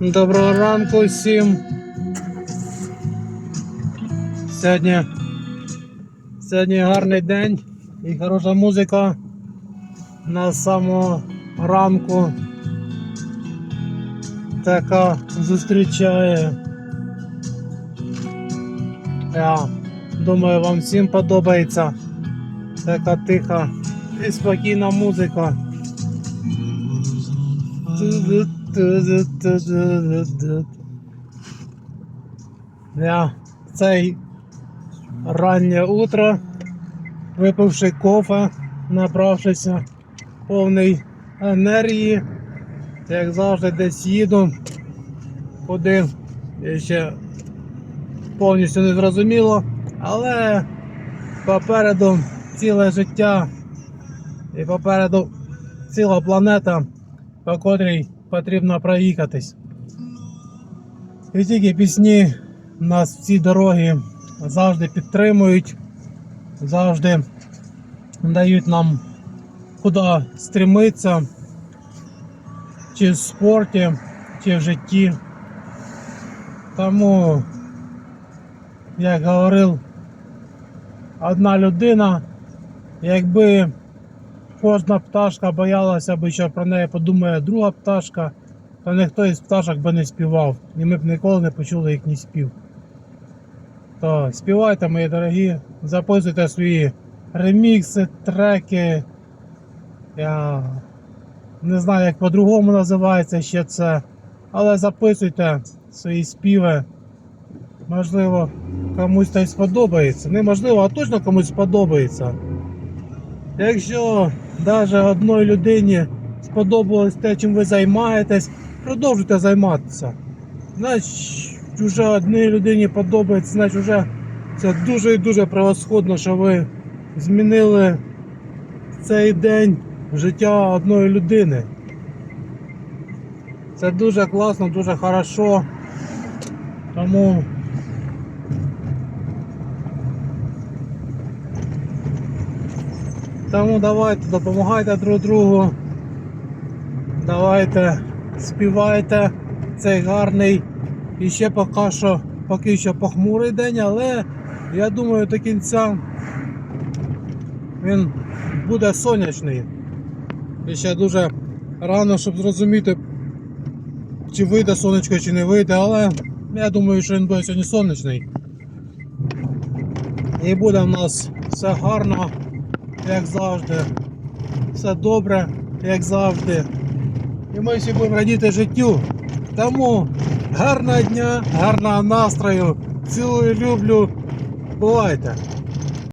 Доброго ранку всім. Сьогодні, сьогодні гарний день і хороша музика на самого ранку. Така зустрічає. Я думаю, вам всім подобається така тиха і спокійна музика. Я цей раннє утро, випивши кофе, набравшися повний енергії, як завжди десь їду, куди ще повністю не зрозуміло, але попереду ціле життя і попереду ціла планета, по котрій потрібно проїхатись. І тільки пісні нас в ці дороги завжди підтримують, завжди дають нам куди стремитися, чи в спорті, чи в житті. Тому, як говорив одна людина, якби кожна пташка боялася би, що про неї подумає друга пташка, то ніхто із пташок би не співав, і ми б ніколи не почули їхній спів. То співайте, мої дорогі, записуйте свої ремікси, треки. Я не знаю, як по-другому називається ще це, але записуйте свої співи. Можливо, комусь та й сподобається. Неможливо, а точно комусь сподобається. Якщо навіть одній людині сподобалось те, чим ви займаєтесь, продовжуйте займатися. Значить, вже одній людині подобається, значить вже це дуже і дуже превосходно, що ви змінили цей день життя одної людини. Це дуже класно, дуже хорошо. Тому Тому давайте допомагайте друг другу. Давайте співайте цей гарний і ще поки що поки що похмурий день, але я думаю до кінця він буде сонячний. І ще дуже рано, щоб зрозуміти, чи вийде сонечко, чи не вийде, але я думаю, що він буде сьогодні сонячний. І буде в нас все гарно як завжди. Все добре, як завжди. І ми всі будемо радіти життю. Тому гарного дня, гарного настрою. Цілую, люблю. Бувайте!